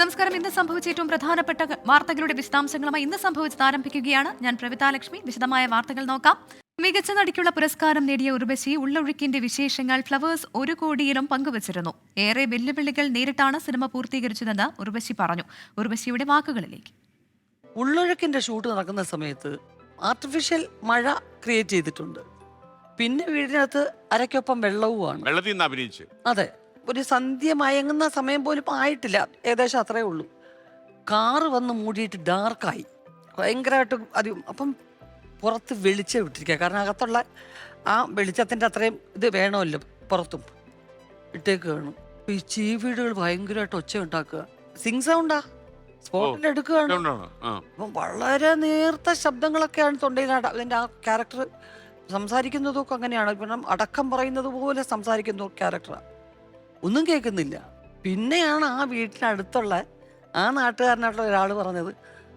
നമസ്കാരം. ഇന്ന് സംഭവിച്ച ഏറ്റവും പ്രധാനപ്പെട്ട വാർത്തകളുടെ വിശദാംശങ്ങളുമായി ഇന്ന് സംഭവിച്ചത് ആരംഭിക്കുകയാണ്. ഞാൻ പ്രവിതാലക്ഷ്മി വിശദമായ വാർത്തകൾ നോക്കാം. മികച്ച നടിക്കുള്ള പുരസ്കാരം നേടിയ ഉർവശി ഉള്ളൊഴുക്കിന്റെ വിശേഷങ്ങൾ ഫ്ലവേഴ്സ് ഒരു കോടിയിലും പങ്കുവച്ചിരുന്നു. ഏറെ വെല്ലുവിളികൾ നേരിട്ടാണ് സിനിമ പൂർത്തീകരിച്ചതെന്ന് ഉർവശി പറഞ്ഞു. ഉർവശിയുടെ വാക്കുകളിലേക്ക്. ഉള്ളൊഴുക്കിന്റെ ഷൂട്ട് നടക്കുന്ന സമയത്ത് ആർട്ടിഫിഷ്യൽ മഴ ക്രിയേറ്റ് ചെയ്തിട്ടുണ്ട്. പിന്നെ വീടിനകത്ത് അരയ്ക്കൊപ്പം വെള്ളവുമാണ്. വെള്ളത്തിൽ നിന്ന് അഭിനയിച്ച്. അതെ. ഒരു സന്ധ്യ മയങ്ങുന്ന സമയം പോലും ആയിട്ടില്ല. ഏകദേശം അത്രേ ഉള്ളൂ. കാറ് വന്ന് മൂടിയിട്ട് ഡാർക്കായി. ഭയങ്കരമായിട്ട് അധികം അപ്പം പുറത്ത് വെളിച്ചം ഇട്ടിരിക്കുക കാരണം അകത്തുള്ള ആ വെളിച്ചത്തിന്റെ അത്രയും ഇത് വേണമല്ലോ പുറത്തും. ഇട്ടേക്ക് വേണം. ഈ ചീവീടുകൾ ഭയങ്കരമായിട്ട് ഒച്ച ഉണ്ടാക്കുക സിങ് സൗണ്ടാ? സ്പോട്ടിൽ എടുക്കുകയാണ് അപ്പം വളരെ നേർത്ത ശബ്ദങ്ങളൊക്കെയാണ് തൊണ്ടയിൽ അതിന്റെ ആ ക്യാരക്ടർ സംസാരിക്കുന്നതൊക്കെ അങ്ങനെയാണ്. കാരണം അടക്കം പറയുന്നത് പോലെ സംസാരിക്കുന്ന ക്യാരക്ടറാണ് ഒന്നും കേൾക്കുന്നില്ല. പിന്നെയാണ് ആ വീട്ടിനടുത്തുള്ള ആ നാട്ടുകാരനായിട്ടുള്ള ഒരാൾ പറഞ്ഞത്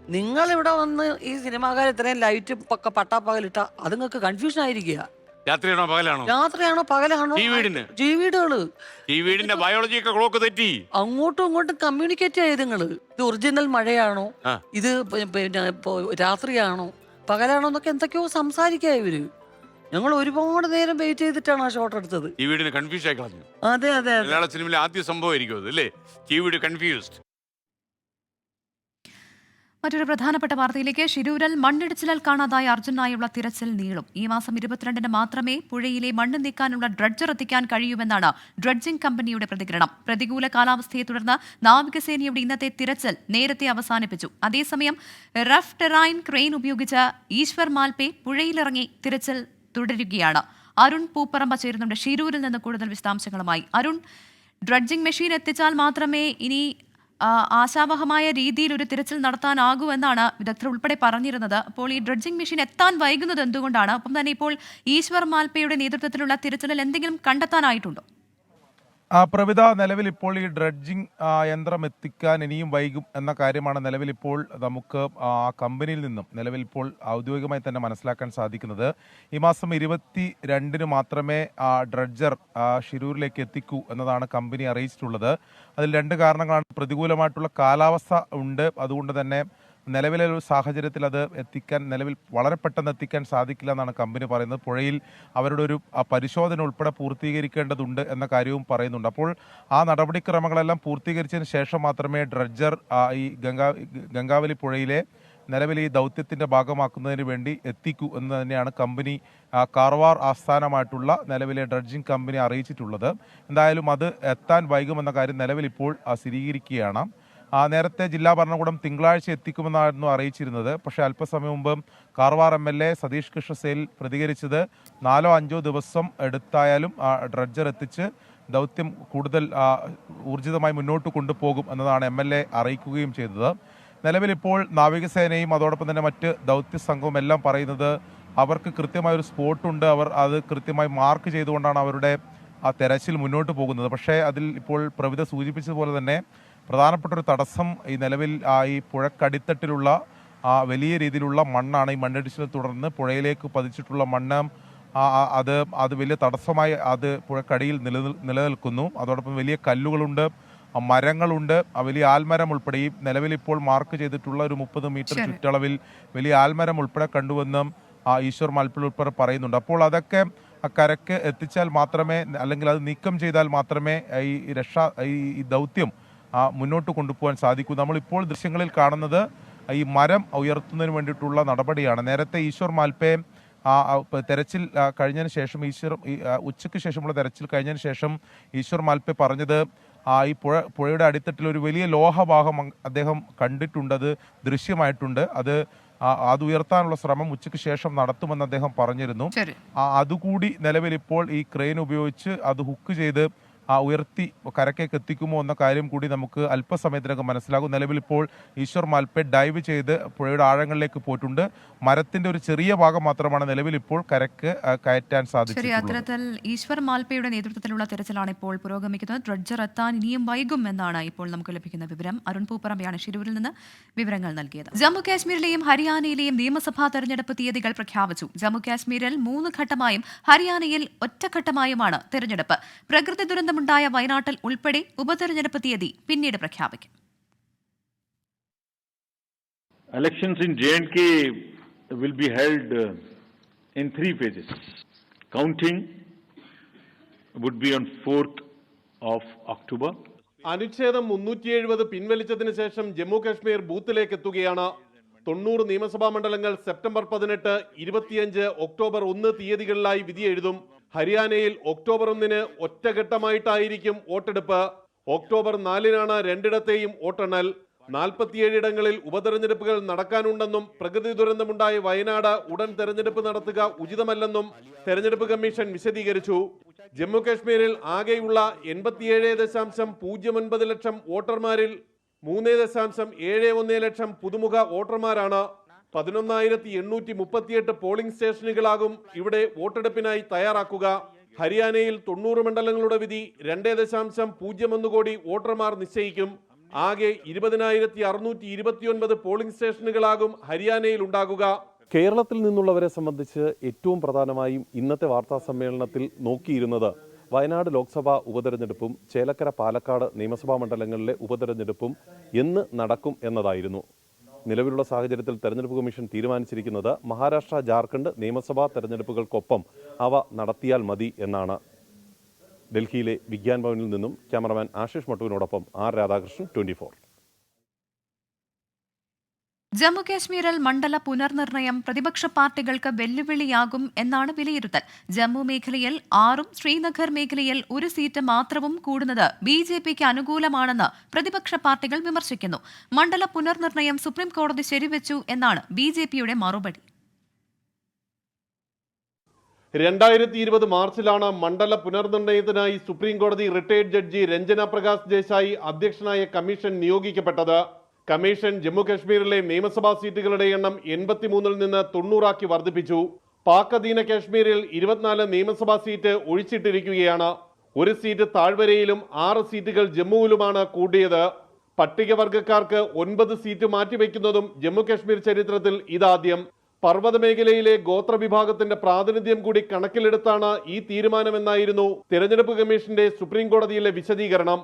നിങ്ങൾ ഇവിടെ വന്ന് ഈ സിനിമാക്കാർ ഇത്രയും ലൈറ്റ് പക്ക പട്ടാപ്പകലിട്ട അത് നിങ്ങൾക്ക് കൺഫ്യൂഷൻ ആയിരിക്കുക. രാത്രിയാണോ പകലാണോ? രാത്രിയാണോ പകലാണോ? ഈ വീടിന്? വീടുകൾ. ഈ വീടിന്റെ ബയോളജിക്ക് ക്ലോക്ക് തെറ്റി. അങ്ങോട്ടും ഇങ്ങോട്ടും കമ്മ്യൂണിക്കേറ്റ് ചെയ്ത് നിങ്ങൾ ഇത് ഒറിജിനൽ മഴയാണോ? ആ. ഇത് പിന്നെ ഇപ്പൊ രാത്രിയാണോ? പകലാണോ എന്നൊക്കെ എന്തൊക്കെയോ സംസാരിക്കുക ഇവർ. ഞങ്ങൾ ഒരുപാട് നേരം വെയിറ്റ് ചെയ്തിട്ടാണ് ആ ഷോട്ട് എടുത്തത്. ഈ വീടിന് കൺഫ്യൂസ് ആയി കളഞ്ഞു. അതെ അതെ അതെ. മലയാള സിനിമയിലെ ആദ്യ സംഭവമായിരിക്കും അത് അല്ലേ? ഈ വീട് കൺഫ്യൂസ്ഡ് മറ്റൊരു പ്രധാനപ്പെട്ട വാർത്തയിലേക്ക് ശിരൂരൽ മണ്ണിടിച്ചിലാൽ കാണാതായ അർജുനായുള്ള തിരച്ചിൽ നീളും. ഈ മാസം ഇരുപത്തിരണ്ടിന് മാത്രമേ പുഴയിലെ മണ്ണ് നീക്കാനുള്ള ഡ്രഡ്ജർ എത്തിക്കാൻ കഴിയൂവെന്നാണ് ഡ്രഡ്ജിംഗ് കമ്പനിയുടെ പ്രതികരണം. പ്രതികൂല കാലാവസ്ഥയെ തുടർന്ന് നാവികസേനയുടെ ഇന്നത്തെ തിരച്ചിൽ നേരത്തെ അവസാനിപ്പിച്ചു. അതേസമയം റഫ് ടെറൈൻ ക്രെയിൻ ഉപയോഗിച്ച് ഈശ്വർ മാൽപേ പുഴയിലിറങ്ങി തിരച്ചിൽ തുടരുകയാണ്. അരുൺ പൂപ്പറമ്പ ചേരുന്നുണ്ട്. ഷിരൂരിൽ നിന്ന് കൂടുതൽ വിശദാംശങ്ങളുമായി. അരുൺ ഡ്രഡ്ജിംഗ് മെഷീൻ എത്തിച്ചാൽ മാത്രമേ ഇനി ആശാവഹമായ രീതിയിൽ ഒരു തിരച്ചിൽ നടത്താനാകൂ എന്നാണ് വിദഗ്ധർ ഉൾപ്പെടെ പറഞ്ഞിരുന്നത്. അപ്പോൾ ഈ ഡ്രഡ്ജിംഗ് മെഷീൻ എത്താൻ വൈകുന്നത് എന്തുകൊണ്ടാണ്? ഒപ്പം തന്നെ ഇപ്പോൾ ഈശ്വർ മാൽപ്പയുടെ നേതൃത്വത്തിലുള്ള തിരച്ചിലിൽ എന്തെങ്കിലും കണ്ടെത്താനായിട്ടുണ്ടോ? പ്രവിധ നിലവിൽ ഇപ്പോൾ ഈ ഡ്രഡ്ജിംഗ് യന്ത്രം എത്തിക്കാൻ ഇനിയും വൈകും എന്ന കാര്യമാണ് നിലവിൽ ഇപ്പോൾ നമുക്ക് ആ കമ്പനിയിൽ നിന്നും നിലവിൽ ഇപ്പോൾ ഔദ്യോഗികമായി തന്നെ മനസ്സിലാക്കാൻ സാധിക്കുന്നത്. ഈ മാസം ഇരുപത്തി രണ്ടിന് മാത്രമേ ആ ഡ്രഡ്ജർ ഷിരൂരിലേക്ക് എത്തിക്കൂ എന്നതാണ് കമ്പനി അറിയിച്ചിട്ടുള്ളത്. അതിൽ രണ്ട് കാരണങ്ങളാണ് പ്രതികൂലമായിട്ടുള്ള കാലാവസ്ഥ ഉണ്ട്. അതുകൊണ്ട് തന്നെ നിലവിലെ ഒരു സാഹചര്യത്തിൽ അത് എത്തിക്കാൻ നിലവിൽ വളരെ പെട്ടെന്ന് എത്തിക്കാൻ സാധിക്കില്ല എന്നാണ് കമ്പനി പറയുന്നത്. പുഴയിൽ അവരുടെ ഒരു പരിശോധന ഉൾപ്പെടെ പൂർത്തീകരിക്കേണ്ടതുണ്ട് എന്ന കാര്യവും പറയുന്നുണ്ട്. അപ്പോൾ ആ നടപടിക്രമങ്ങളെല്ലാം പൂർത്തീകരിച്ചതിന് ശേഷം മാത്രമേ ഡ്രഡ്ജർ ഈ ഗംഗാ ഗംഗാവലി പുഴയിലെ നിലവിൽ ഈ ദൗത്യത്തിന്റെ ഭാഗമാക്കുന്നതിന് വേണ്ടി എത്തിക്കൂ എന്ന് തന്നെയാണ് കമ്പനി കാർവാർ ആസ്ഥാനമായിട്ടുള്ള നിലവിലെ ഡ്രഡ്ജിംഗ് കമ്പനി അറിയിച്ചിട്ടുള്ളത്. എന്തായാലും അത് എത്താൻ വൈകുമെന്ന കാര്യം നിലവിൽ ഇപ്പോൾ സ്ഥിരീകരിക്കുകയാണ്. നേരത്തെ ജില്ലാ ഭരണകൂടം തിങ്കളാഴ്ച എത്തിക്കുമെന്നായിരുന്നു അറിയിച്ചിരുന്നത്. പക്ഷേ അല്പസമയം മുമ്പ് Karwar M L A Satish Krishna Sail പ്രതികരിച്ചത് നാലോ അഞ്ചോ ദിവസം എടുത്തായാലും ആ ഡ്രഡ്ജർ എത്തിച്ച് ദൗത്യം കൂടുതൽ ആ, ഊർജിതമായി മുന്നോട്ട് കൊണ്ടുപോകും എന്നതാണ് എം എൽ എ അറിയിക്കുകയും ചെയ്തത്. നിലവിലിപ്പോൾ നാവികസേനയും അതോടൊപ്പം തന്നെ മറ്റ് ദൗത്യ സംഘവും എല്ലാം പറയുന്നത് അവർക്ക് കൃത്യമായ ഒരു സ്പോട്ടുണ്ട്. അവർ അത് കൃത്യമായി മാർക്ക് ചെയ്തുകൊണ്ടാണ് അവരുടെ ആ തെരച്ചിൽ മുന്നോട്ട് പോകുന്നത്. പക്ഷേ അതിൽ ഇപ്പോൾ പ്രവിധ സൂചിപ്പിച്ചതുപോലെ തന്നെ പ്രധാനപ്പെട്ട ഒരു തടസ്സം ഈ നിലവിൽ ഈ പുഴക്കടിത്തട്ടിലുള്ള ആ വലിയ രീതിയിലുള്ള മണ്ണാണ് ഈ മണ്ണിടിച്ചിനെ തുടർന്ന് പുഴയിലേക്ക് പതിച്ചിട്ടുള്ള മണ്ണ്. അത് അത് വലിയ തടസ്സമായി അത് പുഴക്കടിയിൽ നില നിലനിൽക്കുന്നു. അതോടൊപ്പം വലിയ കല്ലുകളുണ്ട് മരങ്ങളുണ്ട്. വലിയ ആൽമരം ഉൾപ്പെടെ ഈ നിലവിൽ ഇപ്പോൾ മാർക്ക് ചെയ്തിട്ടുള്ള ഒരു മുപ്പത് മീറ്റർ ചുറ്റളവിൽ വലിയ ആൽമരം ഉൾപ്പെടെ കണ്ടുവെന്നും ആ ഈശ്വർ മാൽപ്പിൽ ഉൾപ്പെടെ പറയുന്നുണ്ട്. അപ്പോൾ അതൊക്കെ കരക്ക് എത്തിച്ചാൽ മാത്രമേ അല്ലെങ്കിൽ അത് നീക്കം ചെയ്താൽ മാത്രമേ ഈ രക്ഷാ ഈ ദൗത്യം മുന്നോട്ട് കൊണ്ടുപോകാൻ സാധിക്കൂ. നമ്മളിപ്പോൾ ദൃശ്യങ്ങളിൽ കാണുന്നത് ഈ മരം ഉയർത്തുന്നതിന് വേണ്ടിയിട്ടുള്ള നടപടിയാണ്. നേരത്തെ ഈശ്വർ മാൽപ്പയം ആ ആ, തെരച്ചിൽ ആ, കഴിഞ്ഞതിന് ശേഷം ഈശ്വർ ഉച്ചയ്ക്ക് ശേഷമുള്ള തെരച്ചിൽ കഴിഞ്ഞതിന് ശേഷം ഈശ്വർ മാൽപ്പെ പറഞ്ഞത് ആ ഈ പുഴ പുഴയുടെ അടിത്തട്ടിൽ ഒരു വലിയ ലോഹഭാഗം അദ്ദേഹം കണ്ടിട്ടുണ്ട്. അത് ദൃശ്യമായിട്ടുണ്ട്. അത് ആ, അത് ഉയർത്താനുള്ള ശ്രമം ഉച്ചയ്ക്ക് ശേഷം നടത്തുമെന്ന് അദ്ദേഹം പറഞ്ഞിരുന്നു. അതുകൂടി നിലവിൽ ഇപ്പോൾ ഈ ക്രെയിൻ ഉപയോഗിച്ച് അത് ഹുക്ക് ചെയ്ത് ആ ഉയർത്തി കരക്കേക്ക് എത്തിക്കുമോ എന്ന കാര്യം കൂടി നമുക്ക് അല്പസമയത്തിനകം മനസ്സിലാകും. നിലവിൽ ഇപ്പോൾ ഈശ്വർ മാൽപ്പെ ഡൈവ് ചെയ്ത് പുഴയുടെ ആഴങ്ങളിലേക്ക് പോയിട്ടുണ്ട്. മരത്തിന്റെ ഒരു ചെറിയ ഭാഗം മാത്രമാണ് നിലവിൽ ഇപ്പോൾ കരക്ക് കയറ്റാൻ സാധിച്ചത് അത്തരത്തിൽ ഈശ്വർ മാൽപ്പയുടെ നേതൃത്വത്തിലുള്ള തിരച്ചിലാണ് ഇപ്പോൾ പുരോഗമിക്കുന്നത്. ഡ്രഡ്ജർ എത്താൻ ഇനിയും വൈകും എന്നാണ് ഇപ്പോൾ നമുക്ക് ലഭിക്കുന്ന വിവരം. അരുൺ പൂപ്പറമ്പയാണ് ഷിരൂരിൽ നിന്ന് വിവരങ്ങൾ നൽകിയത്. ജമ്മു കാശ്മീരിലെയും ഹരിയാനയിലെയും നിയമസഭാ തെരഞ്ഞെടുപ്പ് തീയതികൾ പ്രഖ്യാപിച്ചു. ജമ്മു കാശ്മീരിൽ മൂന്ന് ഘട്ടമായും ഹരിയാനയിൽ ഒറ്റഘട്ടമായുമാണ് തെരഞ്ഞെടുപ്പ്. പ്രകൃതി ദുരന്തമുണ്ടായ വയനാട്ടിൽ ഉൾപ്പെടെ ഉപതെരഞ്ഞെടുപ്പ് തീയതി പിന്നീട് പ്രഖ്യാപിക്കും Elections in J&K will be held uh, in three phases. Counting would be on 4th of October. അനുച്ഛേദം മുന്നൂറ്റി എഴുപത് പിൻവലിച്ചതിന് ശേഷം ജമ്മു കാശ്മീർ ബൂത്തിലേക്ക് എത്തുകയാണ് തൊണ്ണൂറ് നിയമസഭാ മണ്ഡലങ്ങൾ സെപ്റ്റംബർ പതിനെട്ട് ഇരുപത്തിയഞ്ച് ഒക്ടോബർ ഒന്ന് തീയതികളിലായി വിധി എഴുതും ഹരിയാനയിൽ ഒക്ടോബർ ഒന്നിന് ഒറ്റഘട്ടമായിട്ടായിരിക്കും വോട്ടെടുപ്പ്. ഒക്ടോബർ നാലിനാണ് രണ്ടിടത്തെയും വോട്ടെണ്ണൽ. നാൽപ്പത്തിയേഴ് ഇടങ്ങളിൽ ഉപതെരഞ്ഞെടുപ്പുകൾ നടക്കാനുണ്ടെന്നും പ്രകൃതി ദുരന്തമുണ്ടായ വയനാട് ഉടൻ തെരഞ്ഞെടുപ്പ് നടത്തുക ഉചിതമല്ലെന്നും തെരഞ്ഞെടുപ്പ് കമ്മീഷൻ വിശദീകരിച്ചു. ജമ്മു കാശ്മീരിൽ ആകെയുള്ള എൺപത്തിയേഴ് ദശാംശം പൂജ്യം ഒൻപത് ലക്ഷം വോട്ടർമാരിൽ മൂന്ന് ദശാംശം ഏഴ് ഒന്ന് ലക്ഷം പുതുമുഖ വോട്ടർമാരാണ്. പതിനൊന്നായിരത്തി എണ്ണൂറ്റി മുപ്പത്തിയെട്ട് പോളിംഗ് സ്റ്റേഷനുകളാകും ഇവിടെ വോട്ടെടുപ്പിനായി തയ്യാറാക്കുക. ഹരിയാനയിൽ തൊണ്ണൂറ് മണ്ഡലങ്ങളുടെ വിധി രണ്ടേ ദശാംശം പൂജ്യം ഒന്ന് കോടി വോട്ടർമാർ നിശ്ചയിക്കും. ആകെ ഇരുപതിനായിരത്തി അറുന്നൂറ്റി ഇരുപത്തിയൊൻപത് പോളിംഗ് സ്റ്റേഷനുകളാകും ഹരിയാനയിൽ ഉണ്ടാകുക. കേരളത്തിൽ നിന്നുള്ളവരെ സംബന്ധിച്ച് ഏറ്റവും പ്രധാനമായും ഇന്നത്തെ വാർത്താ സമ്മേളനത്തിൽ നോക്കിയിരുന്നത് വയനാട് ലോക്സഭാ ഉപതെരഞ്ഞെടുപ്പും ചേലക്കര പാലക്കാട് നിയമസഭാ മണ്ഡലങ്ങളിലെ ഉപതെരഞ്ഞെടുപ്പും എന്ന് നടക്കും എന്നതായിരുന്നു. നിലവിലുള്ള സാഹചര്യത്തിൽ തെരഞ്ഞെടുപ്പ് കമ്മീഷൻ തീരുമാനിച്ചിരിക്കുന്നത് മഹാരാഷ്ട്ര ജാർഖണ്ഡ് നിയമസഭാ തെരഞ്ഞെടുപ്പുകൾക്കൊപ്പം അവ നടത്തിയാൽ മതി എന്നാണ്. ഡൽഹിയിലെ വിജ്ഞാൻ ഭവനിൽ നിന്നും ക്യാമറമാൻ ആശിഷ് മട്ടുവിനോടൊപ്പം ആർ രാധാകൃഷ്ണൻ ട്വന്റി ജമ്മു കാശ്മീരിൽ മണ്ഡല പുനർനിർണയം പ്രതിപക്ഷ പാർട്ടികൾക്ക് വെല്ലുവിളിയാകും എന്നാണ് വിലയിരുത്തൽ. ജമ്മു മേഖലയിൽ ആറും ശ്രീനഗർ മേഖലയിൽ ഒരു സീറ്റ് മാത്രവും കൂടുന്നത് ബി ജെ പിക്ക് അനുകൂലമാണെന്ന് പ്രതിപക്ഷ പാർട്ടികൾ വിമർശിക്കുന്നു. മണ്ഡല പുനർനിർണയം സുപ്രീം കോടതി ശരിവെച്ചു എന്നാണ് ബി ജെ പിയുടെ മറുപടി. രണ്ടായിരത്തി ഇരുപത് മാർച്ചിലാണ് മണ്ഡല പുനർനിർണയത്തിനായി സുപ്രീം കോടതി റിട്ടയർഡ് ജഡ്ജി രഞ്ജന പ്രകാശ് ദേശായി അധ്യക്ഷനായ കമ്മീഷൻ നിയോഗിക്കപ്പെട്ടത്. കമ്മീഷൻ ജമ്മു കാശ്മീരിലെ നിയമസഭാ സീറ്റുകളുടെ എണ്ണം എൺപത്തിമൂന്നിൽ നിന്ന് തൊണ്ണൂറാക്കി വർദ്ധിപ്പിച്ചു. പാക് അധീന കാശ്മീരിൽ ഇരുപത്തിനാല് നിയമസഭാ സീറ്റ് ഒഴിച്ചിട്ടിരിക്കുകയാണ്. ഒരു സീറ്റ് താഴ്വരയിലും ആറ് സീറ്റുകൾ ജമ്മുവിലുമാണ് കൂടിയത് പട്ടികവർഗക്കാർക്ക് ഒൻപത് സീറ്റ് മാറ്റിവെക്കുന്നതും ജമ്മു കാശ്മീർ ചരിത്രത്തിൽ ഇതാദ്യം. പർവത മേഖലയിലെ ഗോത്രവിഭാഗത്തിന്റെ പ്രാതിനിധ്യം കൂടി കണക്കിലെടുത്താണ് ഈ തീരുമാനമെന്നായിരുന്നു തെരഞ്ഞെടുപ്പ് കമ്മീഷന്റെ സുപ്രീം കോടതിയിലെ വിശദീകരണം.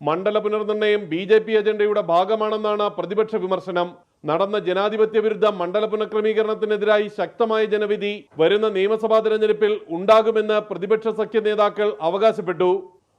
മണ്ഡല പുനർനിർണയം ബി ജെ പി അജണ്ടയുടെ ഭാഗമാണെന്നാണ് പ്രതിപക്ഷ വിമർശനം. നടന്ന ജനാധിപത്യ വിരുദ്ധ മണ്ഡല പുനഃക്രമീകരണത്തിനെതിരായി ശക്തമായ ജനവിധി വരുന്ന നിയമസഭാ തെരഞ്ഞെടുപ്പിൽ ഉണ്ടാകുമെന്ന് പ്രതിപക്ഷ സഖ്യ നേതാക്കൾ അവകാശപ്പെട്ടു.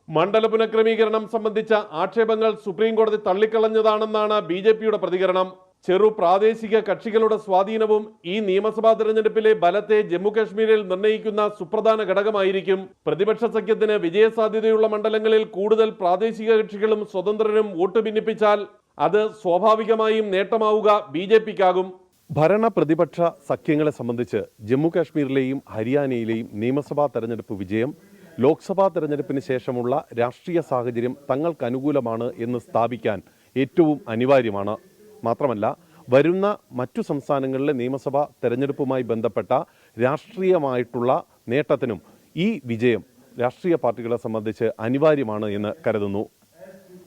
മണ്ഡല പുനഃക്രമീകരണം സംബന്ധിച്ച ആക്ഷേപങ്ങൾ സുപ്രീം കോടതി തള്ളിക്കളഞ്ഞതാണെന്നാണ് ബി പ്രതികരണം. ചെറു പ്രാദേശിക കക്ഷികളുടെ സ്വാധീനവും ഈ നിയമസഭാ തെരഞ്ഞെടുപ്പിലെ ബലത്തെ ജമ്മു കാശ്മീരിൽ നിർണയിക്കുന്ന സുപ്രധാന ഘടകമായിരിക്കും. പ്രതിപക്ഷ സഖ്യത്തിന് വിജയസാധ്യതയുള്ള മണ്ഡലങ്ങളിൽ കൂടുതൽ പ്രാദേശിക കക്ഷികളും സ്വതന്ത്രരും വോട്ട് ഭിന്നിപ്പിച്ചാൽ അത് സ്വാഭാവികമായും നേട്ടമാവുക ബി ജെ പിക്കാകും. ഭരണ പ്രതിപക്ഷ സഖ്യങ്ങളെ സംബന്ധിച്ച് ജമ്മുകാശ്മീരിലെയും ഹരിയാനയിലെയും നിയമസഭാ തെരഞ്ഞെടുപ്പ് വിജയം ലോക്സഭാ തെരഞ്ഞെടുപ്പിന് ശേഷമുള്ള രാഷ്ട്രീയ സാഹചര്യം തങ്ങൾക്ക് അനുകൂലമാണ് എന്ന് സ്ഥാപിക്കാൻ ഏറ്റവും അനിവാര്യമാണ്. മാത്രമല്ല വരുന്ന മറ്റു സംസ്ഥാനങ്ങളിലെ നിയമസഭാ തെരഞ്ഞെടുപ്പുമായി ബന്ധപ്പെട്ട രാഷ്ട്രീയമായിട്ടുള്ള നേട്ടത്തിനും ഈ വിജയം രാഷ്ട്രീയ പാർട്ടികളെ സംബന്ധിച്ച് അനിവാര്യമാണ് എന്ന് കരുതുന്നു.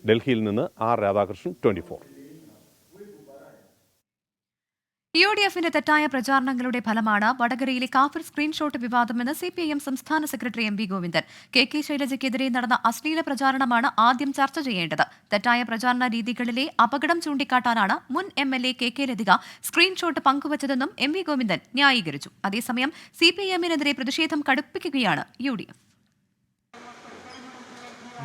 ഡൽഹിയിൽ നിന്ന് R Radhakrishnan twenty U D എഫിന്റെ തെറ്റായ പ്രചാരണങ്ങളുടെ ഫലമാണ് വടകരയിലെ കാഫിർ സ്ക്രീൻഷോട്ട് വിവാദമെന്ന് സി പി ഐ എം സംസ്ഥാന secretary M V Govindan. K K ശൈലജയ്ക്കെതിരെ നടന്ന അശ്ലീല പ്രചാരണമാണ് ആദ്യം ചർച്ച ചെയ്യേണ്ടത്. തെറ്റായ പ്രചാരണ രീതികളിലെ അപകടം ചൂണ്ടിക്കാട്ടാനാണ് മുൻ M L A K K Latika screenshot പങ്കുവച്ചതെന്നും M V Govindan ന്യായീകരിച്ചു. അതേസമയം സി പി ഐ എമ്മിനെതിരെ പ്രതിഷേധം കടുപ്പിക്കുകയാണ് U D F.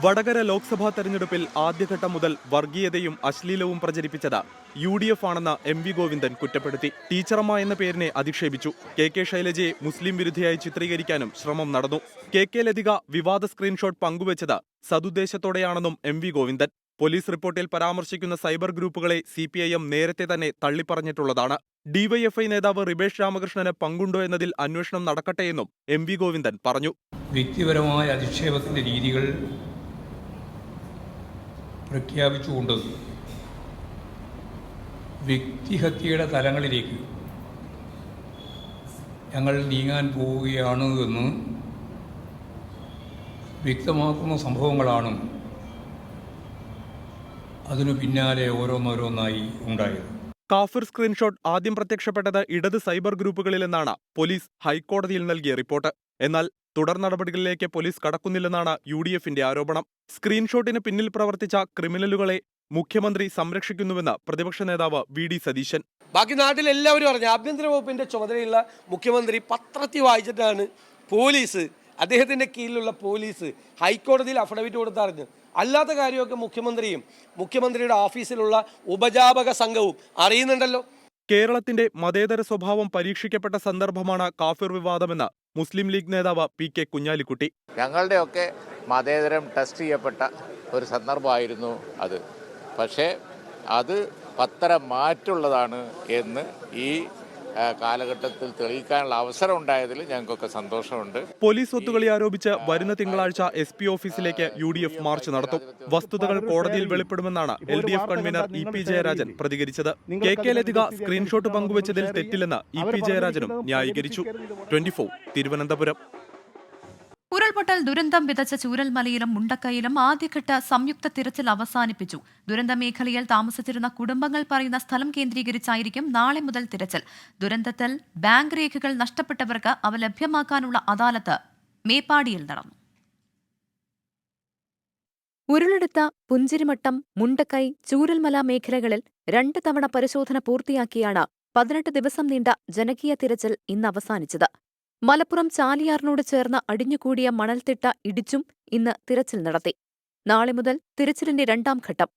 Vadakara Lok Sabha തെരഞ്ഞെടുപ്പിൽ ആദ്യഘട്ടം മുതൽ വർഗീയതയും അശ്ലീലവും പ്രചരിപ്പിച്ചത് യു ഡി എഫ് ആണെന്ന് എം വി ഗോവിന്ദൻ കുറ്റപ്പെടുത്തി. ടീച്ചറമ്മ എന്ന പേരിനെ അധിക്ഷേപിച്ചു. കെ കെ ശൈലജയെ മുസ്ലിം വിരുദ്ധയായി ചിത്രീകരിക്കാനും ശ്രമം നടന്നു. കെ കെ ലതിക വിവാദ സ്ക്രീൻഷോട്ട് പങ്കുവച്ചത് സതുദ്ദേശത്തോടെയാണെന്നും എം വി ഗോവിന്ദൻ. പോലീസ് റിപ്പോർട്ടിൽ പരാമർശിക്കുന്ന സൈബർ ഗ്രൂപ്പുകളെ സി പി ഐ എം നേരത്തെ തന്നെ തള്ളിപ്പറഞ്ഞിട്ടുള്ളതാണ്. ഡിവൈഎഫ്ഐ നേതാവ് റിബേഷ് രാമകൃഷ്ണന് പങ്കുണ്ടോ എന്നതിൽ അന്വേഷണം നടക്കട്ടെയെന്നും എം വി ഗോവിന്ദൻ പറഞ്ഞു. വ്യക്തിപരമായ അധിക്ഷേപത്തിന്റെ രീതികൾ പ്രഖ്യാപിച്ചുകൊണ്ട് വ്യക്തിഹത്യയുടെ തലങ്ങളിലേക്ക് ഞങ്ങൾ നീങ്ങാൻ പോവുകയാണ് എന്ന് വ്യക്തമാക്കുന്ന സംഭവങ്ങളാണ് അതിനു പിന്നാലെ ഓരോന്നോരോന്നായി ഉണ്ടായത്. കാഫിർ സ്ക്രീൻഷോട്ട് ആദ്യം പ്രത്യക്ഷപ്പെട്ടത് ഇടത് സൈബർ ഗ്രൂപ്പുകളിലെന്നാണ് പോലീസ് ഹൈക്കോടതിയിൽ നൽകിയ റിപ്പോർട്ട്. എന്നാൽ തുടർ നടപടികളിലേക്ക് പോലീസ് കടക്കുന്നില്ലെന്നാണ് യു ഡി എഫിന്റെ ആരോപണം. സ്ക്രീൻഷോട്ടിന് പിന്നിൽ പ്രവർത്തിച്ച ക്രിമിനലുകളെ മുഖ്യമന്ത്രി സംരക്ഷിക്കുന്നുവെന്ന് പ്രതിപക്ഷ നേതാവ് വി ഡി സതീശൻ. ബാക്കി നാട്ടിൽ എല്ലാവരും അറിഞ്ഞു ആഭ്യന്തര വകുപ്പിന്റെ ചുമതലയുള്ള മുഖ്യമന്ത്രി പത്രത്തിൽ വായിച്ചിട്ടാണ് പോലീസ് അദ്ദേഹത്തിന്റെ കീഴിലുള്ള പോലീസ് ഹൈക്കോടതിയിൽ അഫിഡവിറ്റ് കൊടുത്തറിഞ്ഞു അല്ലാത്ത കാര്യമൊക്കെ മുഖ്യമന്ത്രിയും മുഖ്യമന്ത്രിയുടെ ഓഫീസിലുള്ള ഉപജാപക സംഘവും അറിയുന്നുണ്ടല്ലോ. കേരളത്തിന്റെ മതേതര സ്വഭാവം പരീക്ഷിക്കപ്പെട്ട സന്ദർഭമാണ് കാഫിർ വിവാദമെന്ന് മുസ്ലിം ലീഗ് നേതാവ് പി കെ കുഞ്ഞാലിക്കുട്ടി. ഞങ്ങളുടെയൊക്കെ മതേതരം ടെസ്റ്റ് ചെയ്യപ്പെട്ട ഒരു സന്ദർഭമായിരുന്നു അത്. പക്ഷേ അത് പത്തര മാറ്റുള്ളതാണ് എന്ന് ഈ കാലഘട്ടത്തിൽ തെളിയിക്കാനുള്ള അവസരം ഉണ്ടായതിൽ ഞങ്ങൾക്കൊക്കെ സന്തോഷമുണ്ട്. പോലീസ് ഒത്തുകളി ആരോപിച്ച് വരുന്ന തിങ്കളാഴ്ച എസ് പി ഓഫീസിലേക്ക് യു ഡി എഫ് മാർച്ച് നടത്തും. വസ്തുതകൾ കോടതിയിൽ വെളിപ്പെടുമെന്നാണ് L D F convener E P Jayarajan പ്രതികരിച്ചത്. കെ കെ ലതിക സ്ക്രീൻഷോട്ട് പങ്കുവച്ചതിൽ തെറ്റില്ലെന്ന് ഇ പി ജയരാജനും ന്യായീകരിച്ചു. ട്വന്റി തിരുവനന്തപുരം. ഉരുൾപൊട്ടൽ ദുരന്തം വിതച്ച ചൂരൽമലയിലും മുണ്ടക്കയിലും ആദ്യഘട്ട സംയുക്ത തിരച്ചിൽ അവസാനിപ്പിച്ചു. ദുരന്ത മേഖലയിൽ താമസിച്ചിരുന്ന കുടുംബങ്ങൾ പറയുന്ന സ്ഥലം കേന്ദ്രീകരിച്ചായിരിക്കും നാളെ മുതൽ തിരച്ചിൽ. ദുരന്തത്തിൽ ബാങ്ക് രേഖകൾ നഷ്ടപ്പെട്ടവർക്ക് അവ ലഭ്യമാക്കാനുള്ള അദാലത്ത് മേപ്പാടിയിൽ നടന്നു. ഉരുളെടുത്ത പുഞ്ചിരിമട്ടം മുണ്ടക്കൈ ചൂരൽമല മേഖലകളിൽ രണ്ട് തവണ പരിശോധന പൂർത്തിയാക്കിയാണ് പതിനെട്ട് ദിവസം നീണ്ട ജനകീയ തിരച്ചിൽ ഇന്ന് അവസാനിച്ചത്. മലപ്പുറം ചാലിയാറിനോട് ചേർന്ന അടിഞ്ഞുകൂടിയ മണൽത്തിട്ട ഇടിച്ചും ഇന്ന് തിരച്ചിൽ നടത്തി. നാളെ മുതൽ തിരച്ചിലിന്റെ രണ്ടാം ഘട്ടം.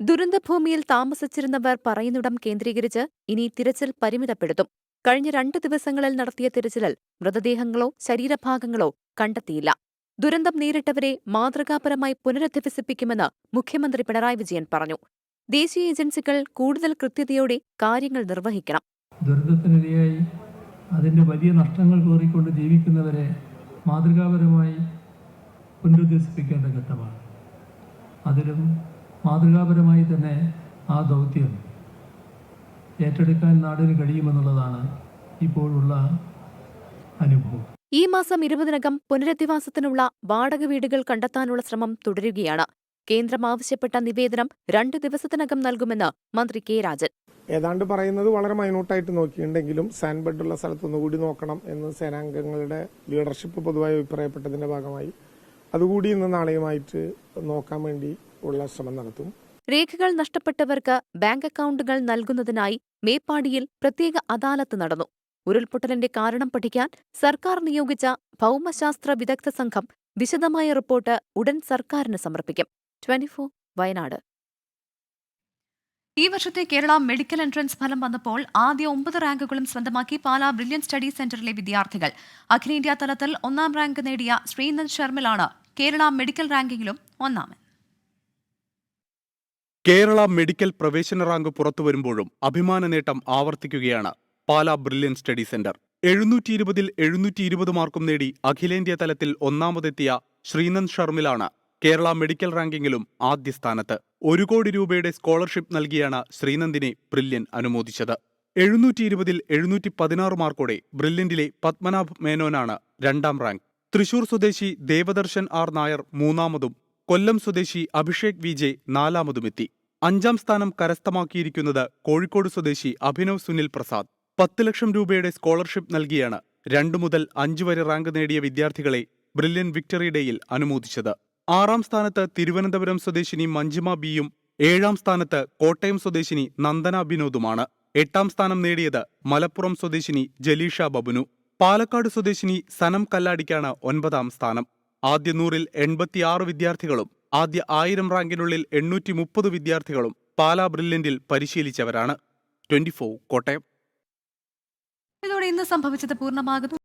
ദുരന്തഭൂമിയിൽ താമസിച്ചിരുന്നവർ പറയുന്നിടം കേന്ദ്രീകരിച്ച് ഇനി തിരച്ചിൽ പരിമിതപ്പെടുത്തും. കഴിഞ്ഞ രണ്ട് ദിവസങ്ങളിൽ നടത്തിയ തിരച്ചിലിൽ മൃതദേഹങ്ങളോ ശരീരഭാഗങ്ങളോ കണ്ടെത്തിയില്ല. ദുരന്തം നേരിട്ടവരെ മാതൃകാപരമായി പുനരധിവസിപ്പിക്കുമെന്ന് മുഖ്യമന്ത്രി പിണറായി വിജയൻ പറഞ്ഞു. ദേശീയ ഏജൻസികൾ കൂടുതൽ കൃത്യതയോടെ കാര്യങ്ങൾ നിർവഹിക്കണം. ദുരിതത്തിനിരയായി അതിന്റെ വലിയ നഷ്ടങ്ങൾ കോറിക്കൊണ്ട് ജീവിക്കുന്നവരെ മാതൃകാപരമായി പുനരുദ്ധസിപ്പിക്കേണ്ട ഘട്ടമാണ്. അതിലും മാതൃകാപരമായി തന്നെ ആ ദൗത്യം ഏറ്റെടുക്കാൻ നാടിന് കഴിയുമെന്നുള്ളതാണ് ഇപ്പോഴുള്ള അനുഭവം. ഈ മാസം ഇരുപതിനകം പുനരധിവാസത്തിനുള്ള വാടക വീടുകൾ കണ്ടെത്താനുള്ള ശ്രമം തുടരുകയാണ്. കേന്ദ്രം ആവശ്യപ്പെട്ട നിവേദനം രണ്ടു ദിവസത്തിനകം നൽകുമെന്ന് മന്ത്രി കെ രാജൻ. ഏതാണ്ട് പറയുന്നത് വളരെ മൈന്യൂട്ടായിട്ട് നോക്കിയിട്ടുണ്ടെങ്കിലും സാൻഡ് ബെഡുള്ള സ്ഥലത്ത് കൂടി നോക്കണം എന്ന് സേനാംഗങ്ങളുടെ ലീഡർഷിപ്പ് പൊതുവായി അഭിപ്രായപ്പെട്ടതിന്റെ ഭാഗമായി. അതുകൂടി ഇന്ന് നാളെയുമായിട്ട് നോക്കാൻ വേണ്ടി ഉള്ള ശ്രമം നടത്തും. രേഖകൾ നഷ്ടപ്പെട്ടവർക്ക് ബാങ്ക് അക്കൗണ്ടുകൾ നൽകുന്നതിനായി മേപ്പാടിയിൽ പ്രത്യേക അദാലത്ത് നടന്നു. ഉരുൾപൊട്ടലിന്റെ കാരണം പഠിക്കാൻ സർക്കാർ നിയോഗിച്ച ഭൗമശാസ്ത്ര വിദഗ്ധ സംഘം വിശദമായ റിപ്പോർട്ട് ഉടൻ സർക്കാരിന് സമർപ്പിക്കും. ട്വന്റി വയനാട്. ഈ വർഷത്തെ കേരള മെഡിക്കൽ എൻട്രൻസ് ഫലം വന്നപ്പോൾ ആദ്യ ഒമ്പത് റാങ്കുകളും സ്വന്തമാക്കി പാലാ ബ്രില്യൻ സ്റ്റഡി സെന്ററിലെ വിദ്യാർത്ഥികൾ. അഖിലേന്ത്യാ തലത്തിൽ ഒന്നാം റാങ്ക് നേടിയ ശ്രീനന്ദ് ശർമ്മിലാണ് കേരള മെഡിക്കൽ റാങ്കിങ്ങിലും ഒന്നാമൻ കേരള മെഡിക്കൽ പ്രവേശന റാങ്ക് പുറത്തുവരുമ്പോഴും അഭിമാന നേട്ടം ആവർത്തിക്കുകയാണ് പാലാ ബ്രില്യൻ സ്റ്റഡി സെന്റർ. എഴുന്നൂറ്റി ഇരുപതിൽ എഴുന്നൂറ്റി ഇരുപത് മാർക്കും നേടി അഖിലേന്ത്യാ തലത്തിൽ ഒന്നാമതെത്തിയ ശ്രീനന്ദ് ശർമ്മിലാണ് കേരള മെഡിക്കൽ റാങ്കിങ്ങിലും ആദ്യ സ്ഥാനത്ത് ഒരു കോടി രൂപയുടെ സ്കോളർഷിപ്പ് നൽകിയാണ് ശ്രീനന്ദിനെ ബ്രില്യൻ അനുമോദിച്ചത്. എഴുന്നൂറ്റി ഇരുപതിൽ എഴുന്നൂറ്റി പതിനാറ് മാർക്കോടെ ബ്രില്യന്റിലെ പത്മനാഭ് മേനോനാണ് രണ്ടാം റാങ്ക്. തൃശൂർ സ്വദേശി ദേവദർശൻ ആർ നായർ മൂന്നാമതും കൊല്ലം സ്വദേശി അഭിഷേക് വി ജെ നാലാമതുമെത്തി അഞ്ചാം സ്ഥാനം കരസ്ഥമാക്കിയിരിക്കുന്നത് കോഴിക്കോട് സ്വദേശി അഭിനവ് സുനിൽ പ്രസാദ്. പത്ത് ലക്ഷം രൂപയുടെ സ്കോളർഷിപ്പ് നൽകിയാണ് രണ്ടു മുതൽ അഞ്ചു വരെ റാങ്ക് നേടിയ വിദ്യാർത്ഥികളെ ബ്രില്യൻ വിക്ടറി ഡേയിൽ അനുമോദിച്ചത്. ആറാം സ്ഥാനത്ത് തിരുവനന്തപുരം സ്വദേശിനി മഞ്ജിമ ബിയും ഏഴാം സ്ഥാനത്ത് കോട്ടയം സ്വദേശിനി നന്ദന ബിനോദുമാണ്. എട്ടാം സ്ഥാനം നേടിയത് മലപ്പുറം സ്വദേശിനി ജലീഷ ബബുനു. പാലക്കാട് സ്വദേശിനി സനം കല്ലാടിക്കാണ് ഒൻപതാം സ്ഥാനം. ആദ്യ നൂറിൽ എൺപത്തിയാറ് വിദ്യാർത്ഥികളും ആദ്യ ആയിരം റാങ്കിനുള്ളിൽ എണ്ണൂറ്റി മുപ്പത് വിദ്യാർത്ഥികളും പാലാ ബ്രില്യന്റിൽ പരിശീലിച്ചവരാണ്. ട്വന്റി കോട്ടയം. ഇതോടെ ഇന്ന് സംഭവിച്ചത് പൂർണമാകുന്നു.